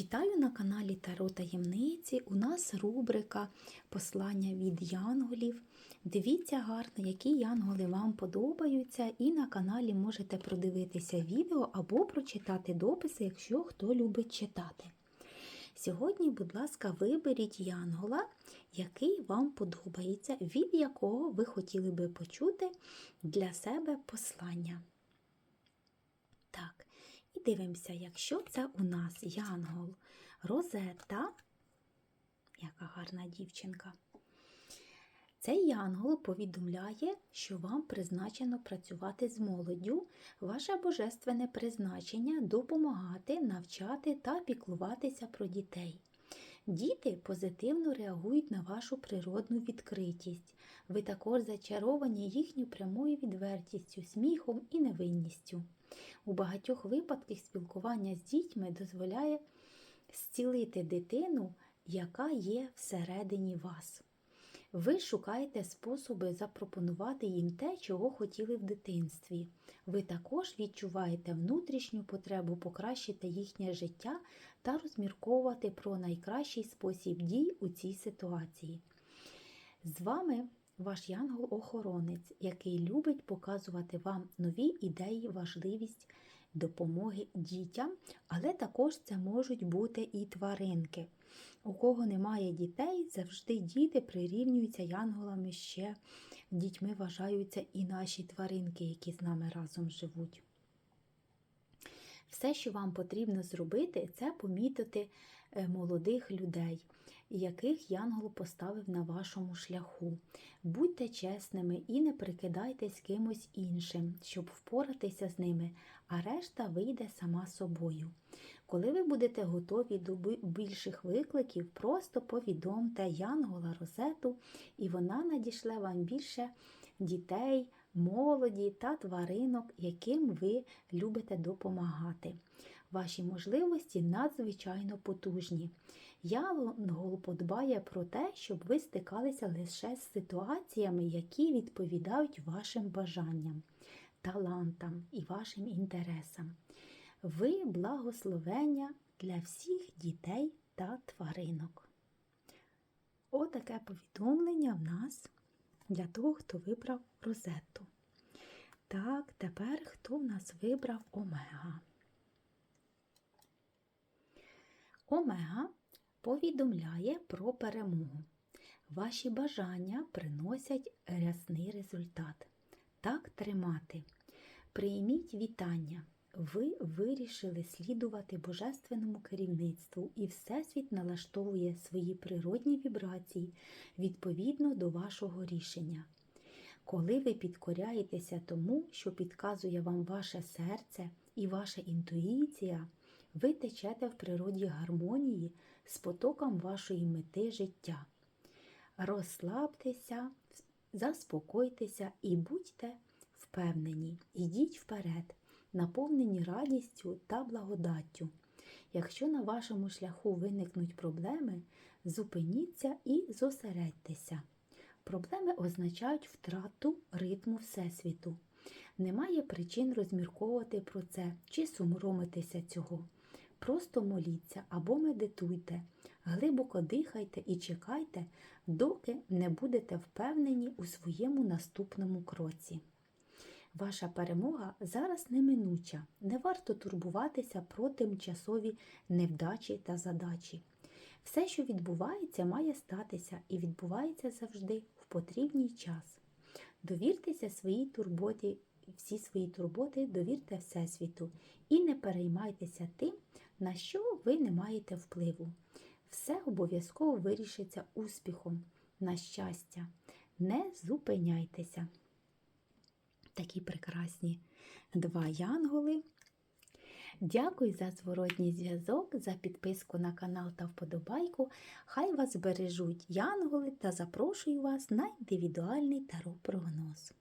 Вітаю на каналі Таро Таємниці. У нас рубрика Послання від янголів. Дивіться гарно, які янголи вам подобаються, і на каналі можете продивитися відео або прочитати дописи, якщо хто любить читати. Сьогодні, будь ласка, виберіть янгола, який вам подобається, від якого ви хотіли би почути для себе послання. Дивимося, якщо це у нас янгол Розетта, яка гарна дівчинка. Цей янгол повідомляє, що вам призначено працювати з молоддю, ваше божественне призначення допомагати, навчати та піклуватися про дітей. Діти позитивно реагують на вашу природну відкритість. Ви також зачаровані їхньою прямою відвертістю, сміхом і невинністю. У багатьох випадках спілкування з дітьми дозволяє зцілити дитину, яка є всередині вас. Ви шукаєте способи запропонувати їм те, чого хотіли в дитинстві. Ви також відчуваєте внутрішню потребу покращити їхнє життя та розмірковувати про найкращий спосіб дій у цій ситуації. З вами ваш янгол-охоронець, який любить показувати вам нові ідеї, важливість допомоги дітям, але також це можуть бути і тваринки. У кого немає дітей, завжди діти прирівнюються янголами ще дітьми вважаються і наші тваринки, які з нами разом живуть. Все, що вам потрібно зробити, це помітити е, молодих людей, яких янгол поставив на вашому шляху. Будьте чесними і не прикидайтесь кимось іншим, щоб впоратися з ними, а решта вийде сама собою. Коли ви будете готові до більших викликів, просто повідомте Янгола Розету, і вона надішле вам більше дітей, молоді та тваринок, яким ви любите допомагати. Ваші можливості надзвичайно потужні. Янгол подбає про те, щоб ви стикалися лише з ситуаціями, які відповідають вашим бажанням, талантам і вашим інтересам. Ви благословення для всіх дітей та тваринок. Отаке повідомлення в нас для того, хто вибрав розету. Так, тепер хто в нас вибрав омега? Омега повідомляє про перемогу. Ваші бажання приносять рясний результат. Так тримати. Прийміть вітання. Ви вирішили слідувати божественному керівництву, і Всесвіт налаштовує свої природні вібрації відповідно до вашого рішення. Коли ви підкоряєтеся тому, що підказує вам ваше серце і ваша інтуїція, ви течете в природі гармонії з потоком вашої мети життя. Розслабтеся, заспокойтеся і будьте впевнені, йдіть вперед наповнені радістю та благодаттю. Якщо на вашому шляху виникнуть проблеми, зупиніться і зосередьтеся. Проблеми означають втрату ритму Всесвіту. Немає причин розмірковувати про це чи сумромитися цього. Просто моліться або медитуйте, глибоко дихайте і чекайте, доки не будете впевнені у своєму наступному кроці. Ваша перемога зараз неминуча. Не варто турбуватися про тимчасові невдачі та задачі. Все, що відбувається, має статися і відбувається завжди в потрібний час. Довіртеся своїй турботі, всі свої турботи довірте Всесвіту і не переймайтеся тим, на що ви не маєте впливу. Все обов'язково вирішиться успіхом, на щастя. Не зупиняйтеся такі прекрасні два янголи. Дякую за зворотній зв'язок, за підписку на канал та вподобайку. Хай вас бережуть янголи та запрошую вас на індивідуальний таро прогноз.